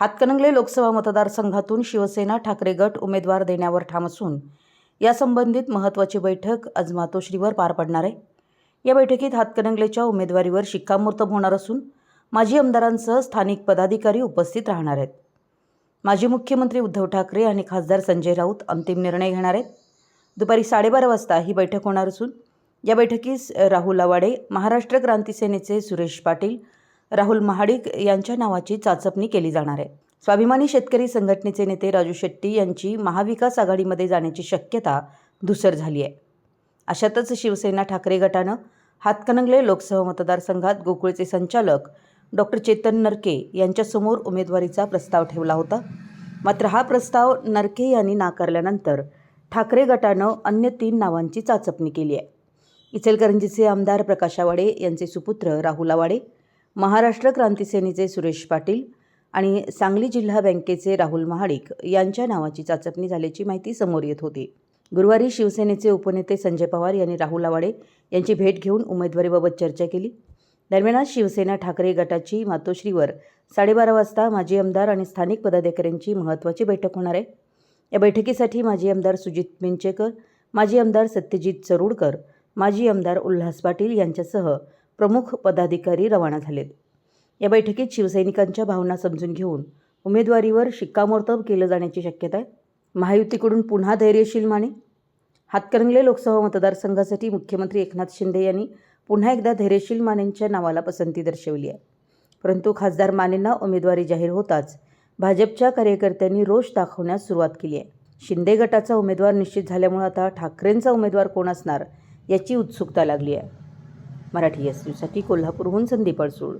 हातकणंगले लोकसभा मतदारसंघातून शिवसेना ठाकरे गट उमेदवार देण्यावर ठाम असून यासंबंधित महत्त्वाची बैठक आज मातोश्रीवर पार पडणार आहे. या बैठकीत हातकणंगलेच्या उमेदवारीवर शिक्कामोर्तब होणार असून माजी आमदारांसह स्थानिक पदाधिकारी उपस्थित राहणार आहेत. माजी मुख्यमंत्री उद्धव ठाकरे आणि खासदार संजय राऊत अंतिम निर्णय घेणार आहेत. दुपारी साडेबारा वाजता ही बैठक होणार असून या बैठकीस राहुल आवाडे महाराष्ट्र क्रांती सेनेचे सुरेश पाटील राहुल महाडिक यांच्या नावाची चाचपणी केली जाणार आहे. स्वाभिमानी शेतकरी संघटनेचे नेते राजू शेट्टी यांची महाविकास आघाडीमध्ये जाण्याची शक्यता धुसर झाली आहे. अशातच शिवसेना ठाकरे गटानं हातकणंगले लोकसभा मतदारसंघात गोकुळचे संचालक डॉक्टर चेतन नरके यांच्यासमोर उमेदवारीचा प्रस्ताव ठेवला होता. मात्र हा प्रस्ताव नरके यांनी नाकारल्यानंतर ठाकरे गटानं अन्य तीन नावांची चाचपणी केली आहे. इचलकरंजीचे आमदार प्रकाश आवाडे यांचे सुपुत्र राहुल आवाडे महाराष्ट्र क्रांती सेनेचे सुरेश पाटील आणि सांगली जिल्हा बँकेचे राहुल महाडिक यांच्या नावाची चाचपणी झाल्याची माहिती समोर येत होती. गुरुवारी शिवसेनेचे उपनेते संजय पवार यांनी राहुल आवाडे यांची भेट घेऊन उमेदवारीबाबत चर्चा केली. दरम्यान आज शिवसेना ठाकरे गटाची मातोश्रीवर साडेबारा वाजता माजी आमदार आणि स्थानिक पदाधिकाऱ्यांची महत्त्वाची बैठक होणार आहे. या बैठकीसाठी माजी आमदार सुजित मिंचेकर माजी आमदार सत्यजित चरुडकर माजी आमदार उल्हास पाटील यांच्यासह प्रमुख पदाधिकारी रवाना झालेत. या बैठकीत शिवसैनिकांच्या भावना समजून घेऊन उमेदवारीवर शिक्कामोर्तब केलं जाण्याची शक्यता आहे. महायुतीकडून पुन्हा धैर्यशील माने. हातकणंगले लोकसभा मतदारसंघासाठी मुख्यमंत्री एकनाथ शिंदे यांनी पुन्हा एकदा धैर्यशील मानेंच्या नावाला पसंती दर्शवली आहे. परंतु खासदार मानेंना उमेदवारी जाहीर होताच भाजपच्या कार्यकर्त्यांनी रोष दाखवण्यास सुरुवात केली आहे. शिंदे गटाचा उमेदवार निश्चित झाल्यामुळे आता ठाकरेंचा उमेदवार कोण असणार याची उत्सुकता लागली आहे. मराठी एस न्यूजसाठी कोल्हापूरहून संदीप अडसूळ